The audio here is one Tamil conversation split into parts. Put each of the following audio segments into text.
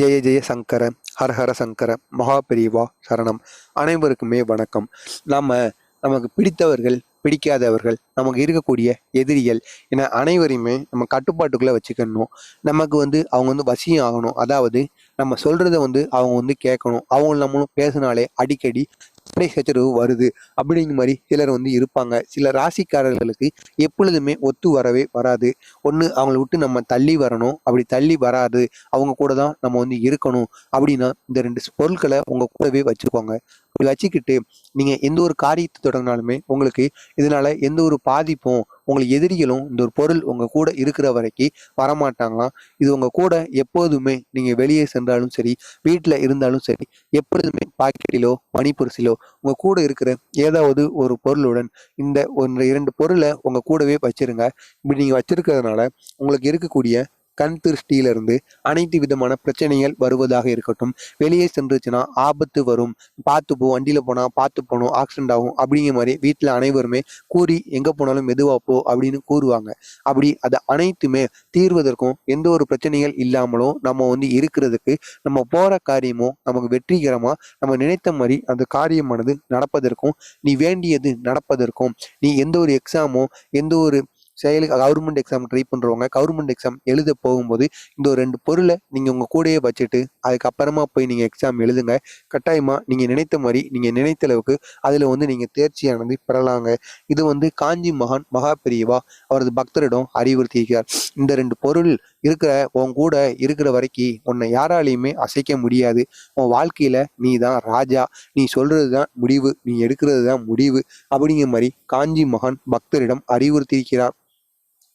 ஜெய ஜெய சங்கர ஹரஹர சங்கர மகாபெரிவா சரணம். அனைவருக்குமே வணக்கம். நாம் நமக்கு பிடித்தவர்கள் பிடிக்காதவர்கள் நமக்கு இருக்கக்கூடிய எதிரிகள் என அனைவரையுமே நம்ம கட்டுப்பாட்டுக்குள்ளே வச்சுக்கணும். நமக்கு வந்து அவங்க வந்து வசியம் ஆகணும். அதாவது நம்ம சொல்கிறத வந்து அவங்க வந்து கேட்கணும். அவங்க நம்மளும் பேசினாலே அடிக்கடி சண்டை சச்சரவு வருது அப்படிங்கிற மாதிரி சிலர் வந்து இருப்பாங்க. சில ராசிக்காரர்களுக்கு எப்பொழுதுமே ஒத்து வரவே வராது. ஒன்று அவங்கள விட்டு நம்ம தள்ளி வரணும். அப்படி தள்ளி வராது. அவங்க கூட தான் நம்ம வந்து இருக்கணும் அப்படின்னா இந்த ரெண்டு பொருட்களை உங்கள் கூடவே வச்சுக்கோங்க. அப்படி வச்சுக்கிட்டு நீங்கள் எந்த ஒரு காரியத்தை தொடங்கினாலுமே உங்களுக்கு இதனால எந்த ஒரு பாதிப்பும் உங்களுக்கு எதிரிகளும் இந்த ஒரு பொருள் உங்கள் கூட இருக்கிற வரைக்கும் வரமாட்டாங்களாம். இது உங்கள் கூட எப்போதுமே நீங்கள் வெளியே சென்றாலும் சரி வீட்டில் இருந்தாலும் சரி எப்பொழுதுமே பாக்கெட்டிலோ மணிப்பரிசிலோ உங்கள் கூட இருக்கிற ஏதாவது ஒரு பொருளுடன் இந்த ஒன்று இரண்டு பொருளை உங்கள் கூடவே வச்சுருங்க. இப்படி நீங்கள் வச்சுருக்கிறதுனால உங்களுக்கு இருக்கக்கூடிய கண் திருஷ்டியிலிருந்து அனைத்து விதமான பிரச்சனைகள் வருவதாக இருக்கட்டும். வெளியே சென்றுச்சுன்னா ஆபத்து வரும். பார்த்து போ வண்டியில் போனால் பார்த்து போகணும் ஆக்சிடென்ட் ஆகும் அப்படிங்கிற மாதிரி வீட்டில் அனைவருமே கூறி எங்கே போனாலும் மெதுவாக போ அப்படின்னு கூறுவாங்க. அப்படி அதை அனைத்துமே தீர்வதற்கும் எந்த ஒரு பிரச்சனைகள் இல்லாமலும் நம்ம வந்து இருக்கிறதுக்கு நம்ம போகிற காரியமும் நமக்கு வெற்றிகரமாக நம்ம நினைத்த மாதிரி அந்த காரியமானது நடப்பதற்கும் நீ வேண்டியது நடப்பதற்கும் நீ எந்த ஒரு எக்ஸாமோ எந்த ஒரு செயலுக்கு கவர்மெண்ட் எக்ஸாம் ட்ரை பண்ணுறவங்க கவர்மெண்ட் எக்ஸாம் எழுத போகும்போது இந்த ஒரு ரெண்டு பொருளை நீங்கள் உங்கள் கூடயே வச்சுட்டு அதுக்கப்புறமா போய் நீங்கள் எக்ஸாம் எழுதுங்க. கட்டாயமாக நீங்கள் நினைத்த மாதிரி நீங்கள் நினைத்த அளவுக்கு அதில் வந்து நீங்கள் தேர்ச்சியானது பெறலாங்க. இது வந்து காஞ்சி மகான் மகா பெரியவா அவரது பக்தரிடம் அறிவுறுத்தியிருக்கிறார். இந்த ரெண்டு பொருள் இருக்கிற உன் கூட இருக்கிற வரைக்கும் உன்னை யாராலையுமே அசைக்க முடியாது. உன் வாழ்க்கையில் நீ தான் ராஜா. நீ சொல்கிறது தான் முடிவு. நீ எடுக்கிறது தான் முடிவு. அப்படிங்கிற மாதிரி காஞ்சி மகான் பக்தரிடம் அறிவுறுத்தியிருக்கிறார்.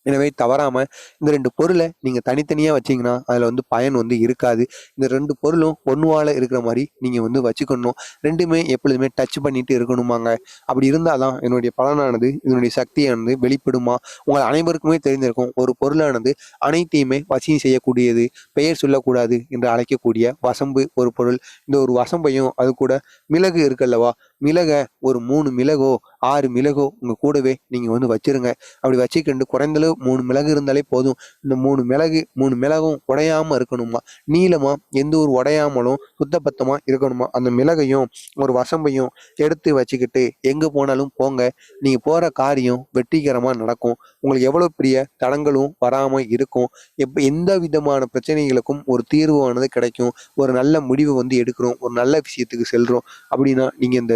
எனவே தவறாமல் இந்த ரெண்டு பொருளை நீங்கள் தனித்தனியாக வச்சீங்கன்னா அதில் வந்து பயன் வந்து இருக்காது. இந்த ரெண்டு பொருளும் ஒன்றுவால் இருக்கிற மாதிரி நீங்கள் வந்து வச்சுக்கணும். ரெண்டுமே எப்பொழுதுமே டச் பண்ணிட்டு இருக்கணுமாங்க. அப்படி இருந்தால் தான் என்னுடைய பலனானது இதனுடைய சக்தியானது வெளிப்படுமா? உங்கள் அனைவருக்குமே தெரிந்திருக்கும் ஒரு பொருளானது அனைத்தையுமே வசியம் செய்யக்கூடியது பெயர் சொல்லக்கூடாது என்று அழைக்கக்கூடிய வசம்பு ஒரு பொருள். இந்த ஒரு வசம்பையும் அது கூட மிளகு இருக்குல்லவா? மிளகை ஒரு மூணு மிளகோ ஆறு மிளகோ உங்கள் கூடவே நீங்கள் வந்து வச்சிருங்க. அப்படி வச்சுக்கிண்டு குறைந்தளவு மூணு மிளகு இருந்தாலே போதும். இந்த மூணு மிளகு மூணு மிளகும் உடையாமல் இருக்கணுமா? நீளமாக எந்த ஒரு உடையாமலும் சுத்தபத்தமாக இருக்கணுமா? அந்த மிளகையும் ஒரு வசம்பையும் எடுத்து வச்சுக்கிட்டு எங்கே போனாலும் போங்க. நீங்கள் போகிற காரியம் வெற்றிகரமாக நடக்கும். உங்களுக்கு எவ்வளோ பெரிய தடங்களும் வராமல் இருக்கும். எப்போ எந்த விதமான பிரச்சனைகளுக்கும் ஒரு தீர்வானது கிடைக்கும். ஒரு நல்ல முடிவு வந்து எடுக்கிறோம். ஒரு நல்ல விஷயத்துக்கு செல்கிறோம் அப்படின்னா நீங்கள் இந்த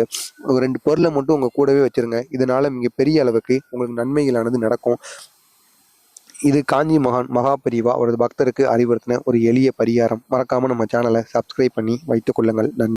ஒரு ரெண்டு பொருளை மட்டும் உங்கள் கூடவே வச்சிருங்க. இதனால் மிக பெரிய அளவுக்கு உங்களுக்கு நன்மைகளானது நடக்கும். இது காஞ்சி மகான் மகாபரிவா அவரது பக்தருக்கு அறிவுறுத்தின ஒரு எளிய பரிகாரம். மறக்காம நம்ம சேனலை சப்ஸ்கிரைப் பண்ணி வைத்துக் கொள்ளுங்கள். நன்றி.